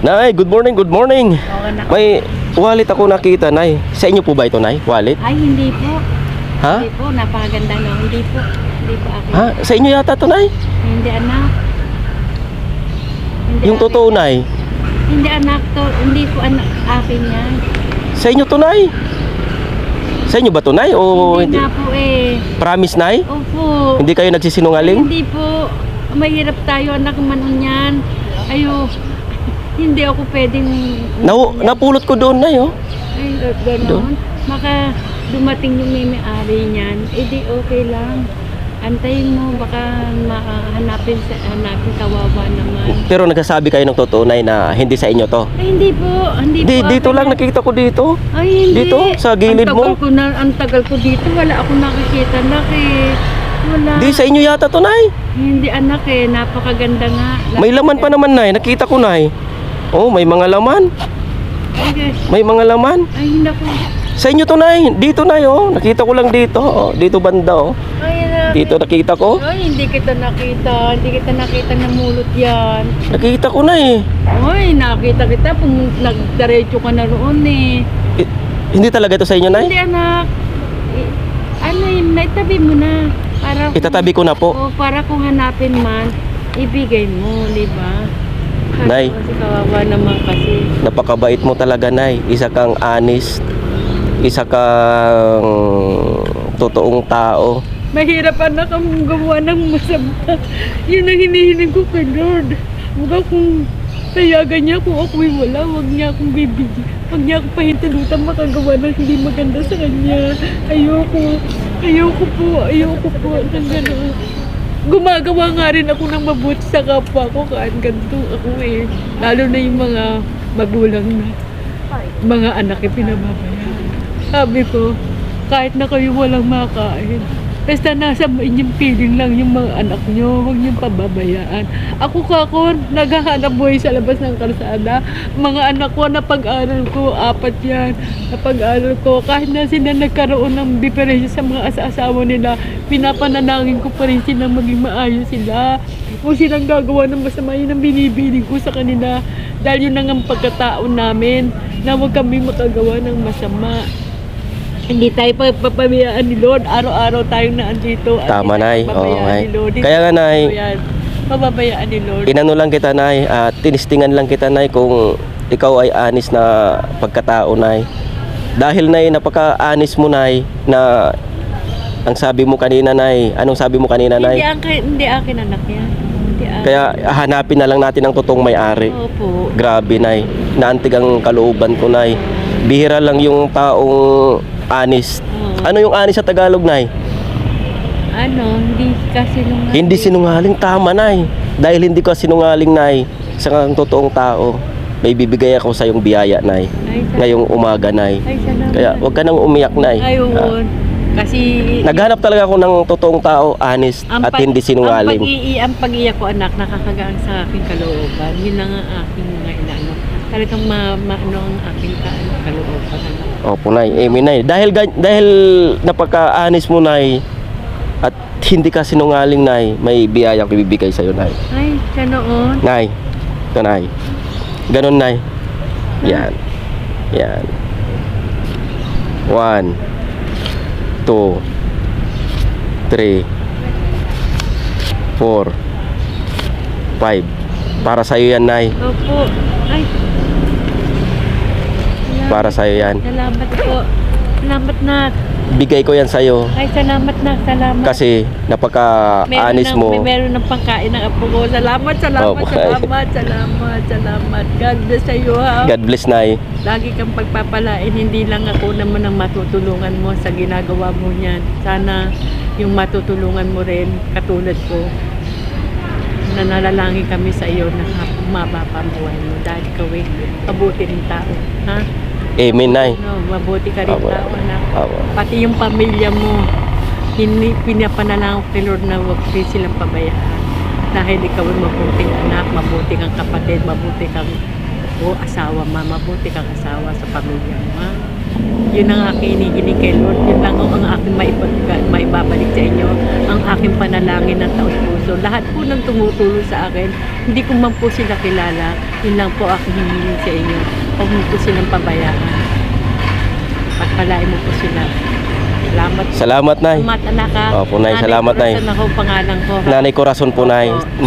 Nay, good morning, good morning. Okay na. May wallet ako nakita, Nay. Sa inyo po ba ito, Nay? Wallet? Ay, hindi po. Ha? Hindi po, napakaganda no. Hindi po. Hindi po akin. Ha? Sa inyo yata to, Nay? Hindi anak. Hindi Yung akin. totoo, Nay. Hindi anak to. Hindi po anak akin yan. Sa inyo to, Nay? Sa inyo ba to, Nay? O hindi hindi? nga po eh. Promise, Nay? Opo. Hindi kayo nagsisinungaling? Hindi po. Mahirap tayo anak manon yan. Ayo. Hindi ako pwedeng... Nahu- napulot ko doon, Nay, oh. Ay, gano'n. Maka dumating yung may-ari niyan, eh di okay lang. Antayin mo, baka mahanapin sa hanapin kawawa naman. Pero nagsasabi kayo ng totoo, Nay, na hindi sa inyo to. Ay, hindi po. Hindi Di, po. dito lang yan. nakita ko dito. Ay, hindi. Dito, sa gilid ang mo. tagal Ko na, ang tagal ko dito, wala ako nakikita, anak eh. Wala. Di sa inyo yata to, Nay. Hindi anak eh, napakaganda nga. May laman pa naman, Nay. Nakita ko, Nay. Oh, may mga laman. Ay, May mga laman. ay naku. Sa inyo to, Nay. Dito, Nay, oh. Nakita ko lang dito. Oh, dito banda, oh. Ay. Dito nakita ko. Ay, hindi kita nakita. Hindi kita nakita na mulot yan. Nakita ko na eh. Ay, nakita kita kung nagdiretso ka na roon eh. I- hindi talaga ito sa inyo, Nay? Hindi anak. Ano naitabi mo na. Para Itatabi ko na po. O, para kung hanapin man, ibigay mo, di ba? Nay. Kasi kawawa naman kasi. Napakabait mo talaga, Nay. Isa kang honest. Isa kang totoong tao. Mahirap anak ang gumawa ng masama. Yun ang hinihiling ko kay Lord. Huwag akong payagan niya kung ako'y wala. Huwag niya akong bibigyan. Huwag niya akong pahintalutan makagawa ng hindi maganda sa kanya. Ayoko. Ayoko po. Ayoko po. Nang gano'n. Gumagawa nga rin ako ng mabuti sa kapwa ko kahit ganito ako eh. Lalo na yung mga magulang na mga anak yung pinababayaan. Sabi ko, kahit na kayo walang makain, basta nasa inyong piling lang yung mga anak nyo, huwag niyong pababayaan. Ako kako, naghahanap buhay sa labas ng kalsada. Mga anak ko, napag-aral ko, apat yan. Napag-aral ko, kahit na sila nagkaroon ng diferensya sa mga asa-asawa nila, pinapanalangin ko pa rin sila maging maayos sila. Kung silang gagawa ng masama, yun ang binibiling ko sa kanila. Dahil yun ang ang pagkatao namin, na huwag kami makagawa ng masama. Hindi tayo papabayaan ni Lord. Araw-araw tayong naandito. Tama, Nay. hindi Oo, Nay. Hindi Kaya nga, Nay. papabayaan. Papabayaan ni Lord. Inano lang kita, Nay. At tinistingan lang kita, Nay, kung ikaw ay honest na pagkatao, Nay. Dahil, Nay, napaka-honest mo, Nay, na ang sabi mo kanina, Nay. Anong sabi mo kanina, Hindi Nay? akin, hindi akin anak yan. Hindi. Kaya hanapin na lang natin ang totoong may-ari. Opo. Grabe, Nay. Naantig ang kalooban ko, Nay. Bihira lang yung taong honest. Oo. Ano yung honest sa Tagalog, Nay? Ano, hindi kasi nung... Hindi sinungaling tama, Nay. Dahil hindi ka sinungaling, Nay, sa kang totoong tao, may bibigay ako sa iyong biyaya, Nay. Ay, sa- Ngayong umaga, Nay. Ay, salamat. Kaya huwag ka nang umiyak, Nay. Ay, oo. Ah, Kasi... naghanap talaga ako ng totoong tao, honest, at pag- hindi Ang, sinungaling. pag-ii, ang pag-iyak ko anak, nakakagaan sa aking kalooban. Yun lang ang aking mga inaano. Talagang ma, maano ang aking ka, kalooban. Opo, Nay. Amen, Nay. Dahil, dahil napaka-honest mo, Nay, at hindi ka sinungaling, Nay, may biyayang ibibigay sa'yo, Nay. Ay, siya noon. Nay. Ito, Nay. Ganon, Nay. Yan. Yan. One. Two. Three. Four. Five. Para sa'yo yan, Nay. Opo. Ay. Para sa'yo yan. Salamat po. Salamat na. Bigay ko yan sa'yo. Ay, salamat na. Salamat. Kasi napaka-honest mo. May meron ng pangkain ng apo ko. Salamat, salamat, Opo. salamat, salamat, salamat. God bless sa iyo, ha. God bless, Nay. Lagi kang pagpapalain, hindi lang ako naman ang matutulungan mo sa ginagawa mo niyan. Sana yung matutulungan mo rin, katulad ko, nanalangin kami sa iyo na mababa buhay mo dahil ikaw ay mabuti rin tao. Ha? Amen, Nay. No, mabuti ka rin Opo. tao, anak. Opo. Pati yung pamilya mo, hini, pinapanalangin kay Lord na huwag rin silang pabayaan. Dahil ikaw ay mabuting anak, mabuti kang kapatid, mabuti kang o asawa ma, mabuti kang asawa sa pamilya mo. Ha? Yun ang aking hinihiling kay Lord. Yun lang ang aking maibabalik sa inyo. Ang aking panalangin ng taos puso. Lahat po ng tumutulong sa akin, hindi ko man po sila kilala. Yun lang po aking hinihiling sa inyo. Huwag mo po silang pabayaan. Pagpalain mo po sila. Salamat. Salamat, Nay. Salamat, anak. Opo, Nay. Salamat, Nay. Nanay Corazon ako, pangalan ko. Nanay Corazon po, Nay. Opo.